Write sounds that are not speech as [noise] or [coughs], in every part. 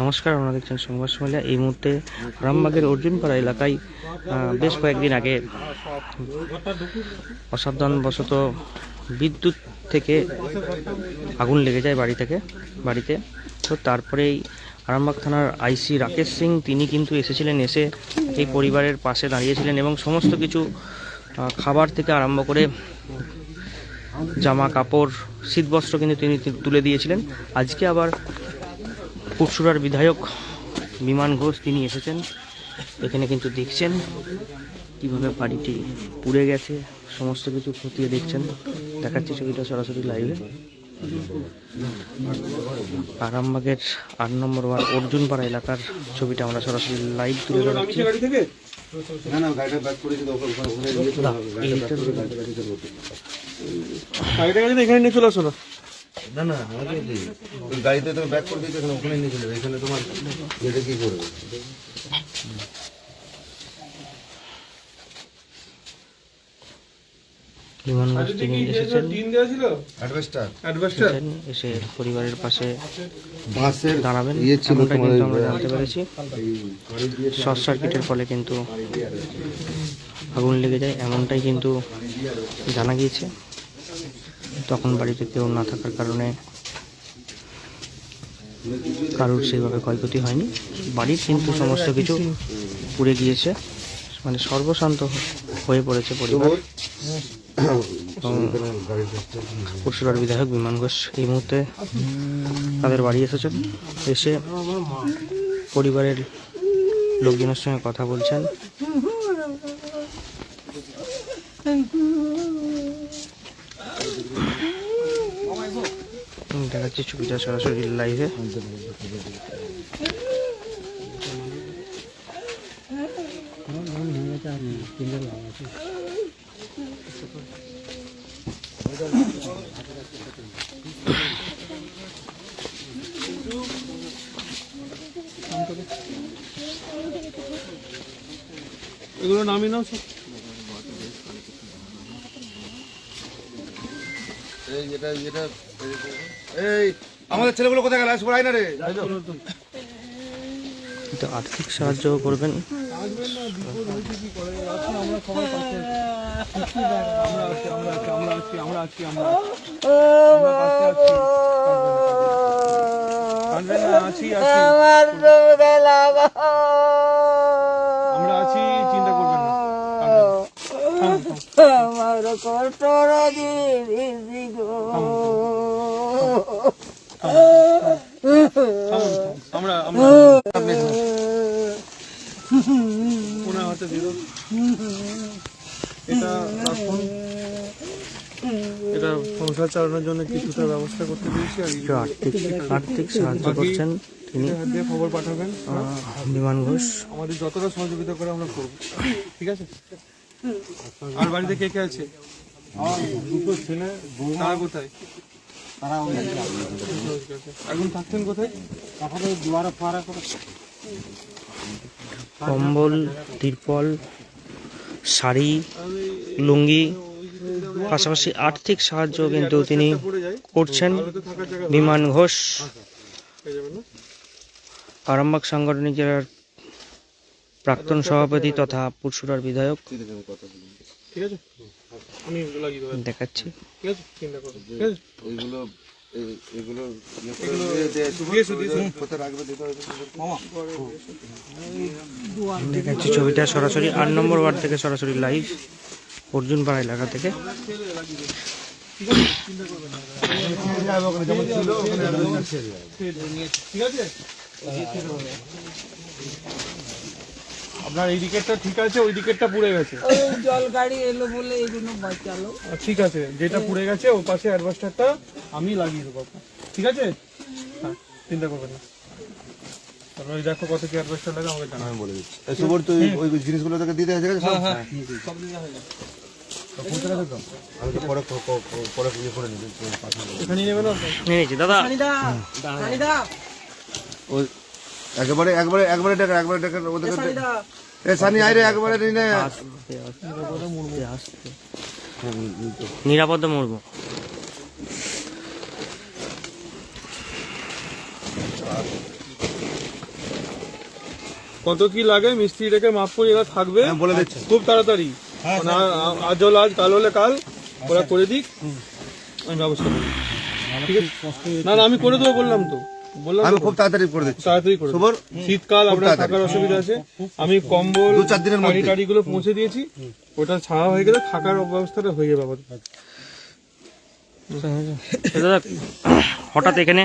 নমস্কার, আপনারা দেখছেন সংবাদ সমালিয়া এই মুহূর্তে রামবাগের অর্জুনপাড়া এলাকায় বেশ কয়েকদিন আগে অসাবধানবশত বিদ্যুৎ থেকে আগুন লেগে যায় বাড়ি থেকে, বাড়িতে। তো তারপরেই আরামবাগ থানার আইসি রাকেশ সিং, তিনি কিন্তু এসেছিলেন, এসে এই পরিবারের পাশে দাঁড়িয়েছিলেন এবং সমস্ত কিছু খাবার থেকে আরম্ভ করে জামা কাপড় শীতবস্ত্র কিন্তু তিনি তুলে দিয়েছিলেন। আজকে আবার পুরসুরার বিধায়ক বিমান ঘোষ তিনি এসেছেন। এখানে কিন্তু দেখছেন কীভাবে বাড়িটি পুড়ে গেছে, সমস্ত কিছু খতিয়ে দেখছেন। দেখাচ্ছি ছবিটা সরাসরি লাইভে আরামবাগের আট নম্বর ওয়ার্ড অর্জুনপাড়া এলাকার ছবিটা আমরা সরাসরি লাইভ তুলে ধরাচ্ছি এইটার- গাড়িটা এখানে নিয়ে চলে আসো না। না না আমাকে গাড়িতে তুমি ব্যাক করে দিতে ওখানে নিয়ে চলে এখানে তোমার যেটা কি করবে? বিমান তিনি এসেছেন। এসেছেন, এসে পরিবারের পাশে বাসের দাঁড়াবেন। ইয়ে এমনটা কিন্তু আমরা জানতে পেরেছি। শর্ট সার্কিটের ফলে কিন্তু আগুন লেগে যায় এমনটাই কিন্তু জানা গিয়েছে। তখন বাড়িতে কেউ না থাকার কারণে কারোর সেইভাবে ক্ষয়ক্ষতি হয়নি। বাড়ির কিন্তু সমস্ত কিছু পুড়ে গিয়েছে। মানে সর্বশান্ত হয়ে পড়েছে পরিবার। বিধায়ক বিমান ঘোষ এই মুহূর্তে তাদের বাড়ি এসেছেন। এসে পরিবারের লোকজনের সঙ্গে কথা বলছেন হুম, দেখাচ্ছি ছবিটা সরাসরি লাইভে এগুলো নামিয়ে নাও সব। এই যেটা যেটা এই আমাদের ছেলেগুলো কোথায় গেল? সবাই না রে। কিন্তু আর্থিক সাহায্য করবেন। আসবেন না বিপদ হয়েছে কি করে আসুন আমরা আছি। আমরা আছি আমরা আছি আমরা আছি আমরা আছি আমরা আমরা পাশে আছি। কাঁদবেন না আছি আছি। আমরা আছি চিন্তা করবেন না। আমার এটা সংসার চালানোর জন্য কিছুটা ব্যবস্থা করতে দিয়েছি আর আর্থিক আর্থিক সাহায্য করছেন তিনি দিয়ে খবর পাঠাবেন বিমান ঘোষ আমাদের যতটা সহযোগিতা করে আমরা করব ঠিক আছে আর বাড়িতে কে কে আছে? দুটো ছেলে তারা কোথায়? তারা এখন থাকছেন কোথায়? তারপরে দুয়ারে ফারা করে। কম্বল তিরপল শাড়ি লুঙ্গি পাশাপাশি আর্থিক সাহায্য কিন্তু তিনি করছেন। বিমান ঘোষ যাবেন আরামবাগ সাংগঠনিক জেলার প্রাক্তন সভাপতি তথা পুরসুরার বিধায়ক। ঠিক আছে? আমি দেখাচ্ছি। ঠিক আছে? চিন্তা করো ঠিক আছে? এগুলো ছবিটা সরাসরি আট নম্বর ওয়ার্ড থেকে সরাসরি লাইভ অর্জুনপাড়া এলাকা থেকে। ঠিক আছে। আপনার এই দিকেরটা ঠিক আছে ওই দিকেরটা পুড়ে গেছে। ওই জল গাড়ি এলো বলে এগুলো বাঁচালো। ঠিক আছে যেটা পুড়ে গেছে ও পাশে অ্যাডভাস্টারটা আমি লাগিয়ে দেবো। ঠিক আছে? হ্যাঁ চিন্তা করবেন না। তারপর দেখো কত কি অ্যাডভাস্টার লাগে আমাকে জানাবেন বলে দিচ্ছি। এই সুবর তো ওই- ওই জিনিসগুলো তোকে দিতে সব? সব হয়ে গেছে। দাদা। একেবারে একবারে একবারে টাকা একবারে টাকা দে। সানিদা এ সানি আইরে একবারে নিয়ে নে। আস্তে নিরাপদ মুর্মু কত কি লাগে? মিস্ত্রি রেখে মাপ করে এরা থাকবে। হ্যাঁ, বলে দিচ্ছি। খুব তাড়াতাড়ি। আ- আজ হলো আজ কাল হলে কাল। ওরা করে দিক। আমি ব্যবস্থা করি। ঠিক আছে? না না আমি করে দেবো বললাম তো। আমি খুব তাড়াতাড়ি করে দিচ্ছি। তাড়াতাড়ি করে। শুভর? শীতকাল আপনার। থাকার অসুবিধা আছে। আমি কম্বল দু চার দিনের শাড়ি মধ্যেই। টাড়িগুলো পৌঁছে দিয়েছি। ওটা ছাড়া হয়ে গেলে থাকার ব্যবস্থাটা হয়ে যাবে আপাতত। দাদা হঠাৎ এখানে?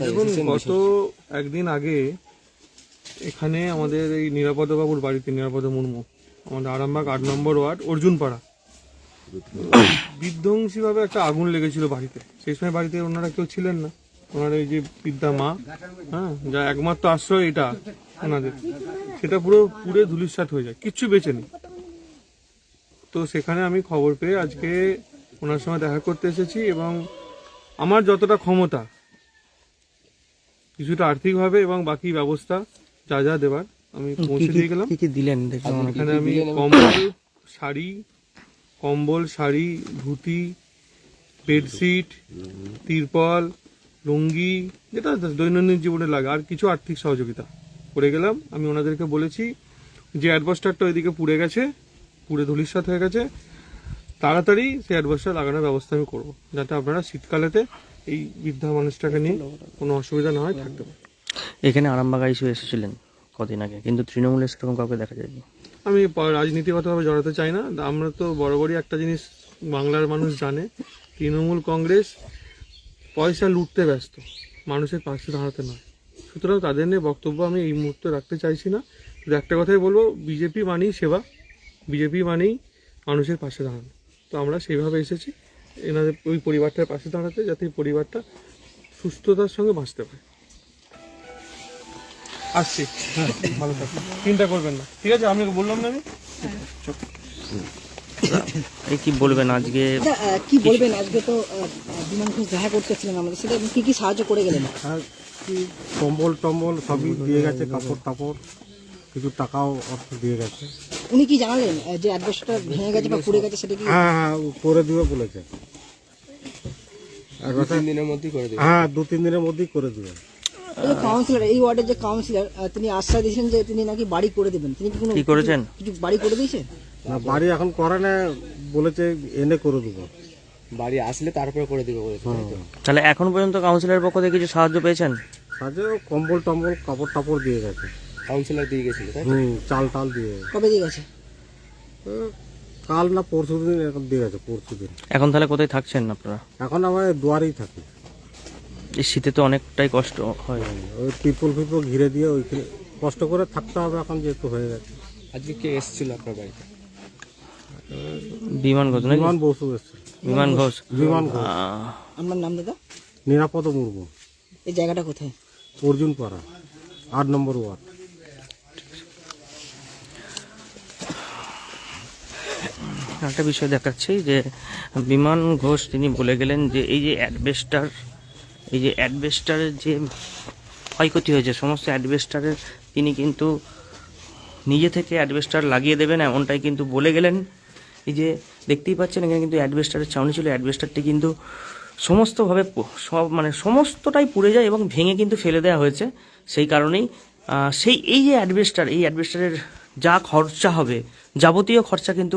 দেখুন গত একদিন আগে এখানে আমাদের এই নিরাপদ বাবুর বাড়িতে নিরাপদ মুর্মু আমাদের আরামবাগ আট নম্বর ওয়ার্ড অর্জুনপাড়া। [coughs] বিধ্বংসী ভাবে একটা আগুন লেগেছিল বাড়িতে। সেই সময় বাড়িতে ওনারা কেউ ছিলেন না। ওনার এই যে বিদ্যা মা হ্যাঁ যা একমাত্র আশ্রয় এটা ওনাদের। সেটা পুরো পুরে ধুলিস্বাত হয়ে যায় কিচ্ছু বেঁচে নেই। তো সেখানে আমি খবর পেয়ে আজকে ওনার সঙ্গে দেখা করতে এসেছি এবং আমার যতটা ক্ষমতা কিছুটা আর্থিকভাবে এবং বাকি ব্যবস্থা যা যা দেবার আমি পৌঁছে দিয়ে গেলাম। কি দিলেন? এখানে আমি কম্বল শাড়ি কম্বল শাড়ি ধুতি বেডশিট তিরপল লুঙ্গি যেটা দৈনন্দিন জীবনে লাগে আর কিছু আর্থিক সহযোগিতা। করে গেলাম আমি ওনাদেরকে বলেছি যে অ্যাডভাস্টারটা ওইদিকে পুড়ে গেছে পুড়ে ধুলিস্বাত হয়ে গেছে তাড়াতাড়ি সেই অ্যাডভাস্টার লাগানোর ব্যবস্থা আমি করব যাতে আপনারা শীতকালেতে এই বৃদ্ধা মানুষটাকে নিয়ে কোনো অসুবিধা না হয় থাকতে পারে। এখানে আরামবাগ আইসু এসেছিলেন কদিন আগে কিন্তু তৃণমূলের সেরকম কাউকে দেখা যায়নি। আমি রাজনীতিগতভাবে জড়াতে চাই না আমরা তো বরাবরই একটা জিনিস বাংলার মানুষ জানে তৃণমূল কংগ্রেস পয়সা লুটতে ব্যস্ত। মানুষের পাশে দাঁড়াতে নয়। সুতরাং তাদের নিয়ে বক্তব্য আমি এই মুহূর্তে রাখতে চাইছি না। শুধু একটা কথাই বলব বিজেপি মানেই সেবা। বিজেপি মানেই মানুষের পাশে দাঁড়ানো। তো আমরা সেইভাবে এসেছি। এনাদের ওই পরিবারটার পাশে দাঁড়াতে যাতে এই পরিবারটা সুস্থতার সঙ্গে বাঁচতে পারে। আসছি। হ্যাঁ ভালো থাকুন চিন্তা করবেন না। ঠিক আছে? আমি বললাম না আমি? এই কি বলবেন আজকে? আচ্ছা, কি বলবেন? আজকে তো বিমান ঘোষ দেখা করতে এসেছিলেন আমাদের। সেটা আপনি কি কি সাহায্য করে গেলেন? কম্বল টম্বল সবই দিয়ে গেছে কাপড় টাপড় কিছু টাকাও অর্থ দিয়ে গেছে। উনি কি জানালেন যে অ্যাডভেস্টটা ভেঙে গেছে বা পুড়ে গেছে সেটা কি হ্যাঁ হ্যাঁ করে দিবে বলেছে। আর তিন দিনের মধ্যেই করে দিবে। হ্যাঁ দু তিন দিনের মধ্যেই করে দিবে। কাউন্সিলর এই ওয়ার্ডের যে কাউন্সিলর তিনি আশ্বাস দিয়েছেন যে তিনি নাকি বাড়ি করে দেবেন। তিনি কি কোনো কি করেছেন? কিছু বাড়ি করে দিয়েছে? না বাড়ি এখন করে না বলেছে এনে করে দেবো। বাড়ি আসলে তারপরে করে দিবে বলেছে তাই তো? তাহলে এখন পর্যন্ত কাউন্সিলের পক্ষ থেকে কিছু সাহায্য পেয়েছেন? ও কম্বল টম্বল কাপড় টাপড় দিয়ে গেছে। কাউন্সিলর দিয়ে গেছিল তাই তো? হুম চাল টাল দিয়ে। গেছে। কবে দিয়ে গেছে? তো কাল না পরশু দিন এখন দিয়ে গেছে পরশু দিন। এখন তাহলে কোথায় থাকছেন আপনারা? এখন আমার দুয়ারেই থাকি। এই শীতে তো অনেকটাই কষ্ট হয়। ওই পিপল ফিপল ঘিরে দিয়ে ওইখানে কষ্ট করে থাকতে হবে এখন যেহেতু হয়ে গেছে। আজকে কে এসেছিল আপনার বাড়িতে? বিমান ঘোষ নাকি? বিমান বসু বিমান ঘোষ। বিমান ঘোষ। আপনার নাম দাদা? নিরাপদ মুর্মু। এই জায়গাটা কোথায়? অর্জুন পাড়া আট নম্বর ওয়ার্ড। একটা বিষয় দেখাচ্ছি যে বিমান ঘোষ তিনি বলে গেলেন যে এই যে অ্যাডবেস্টার এই যে অ্যাডবেস্টারের যে ক্ষয়ক্ষতি হয়েছে সমস্ত অ্যাডবেস্টারের তিনি কিন্তু নিজে থেকে অ্যাডবেস্টার লাগিয়ে দেবেন এমনটাই কিন্তু বলে গেলেন। এই যে দেখতেই পাচ্ছেন, এখানে কিন্তু অ্যাডভেস্টারের ছাউনি ছিল, অ্যাডভেস্টারটি কিন্তু সমস্তভাবে সব মানে সমস্তটাই পুড়ে যায় এবং ভেঙে কিন্তু ফেলে দেওয়া হয়েছে। সেই কারণেই সেই, এই যে অ্যাডভেস্টার, এই অ্যাডভেস্টারের যা খরচা হবে, যাবতীয় খরচা কিন্তু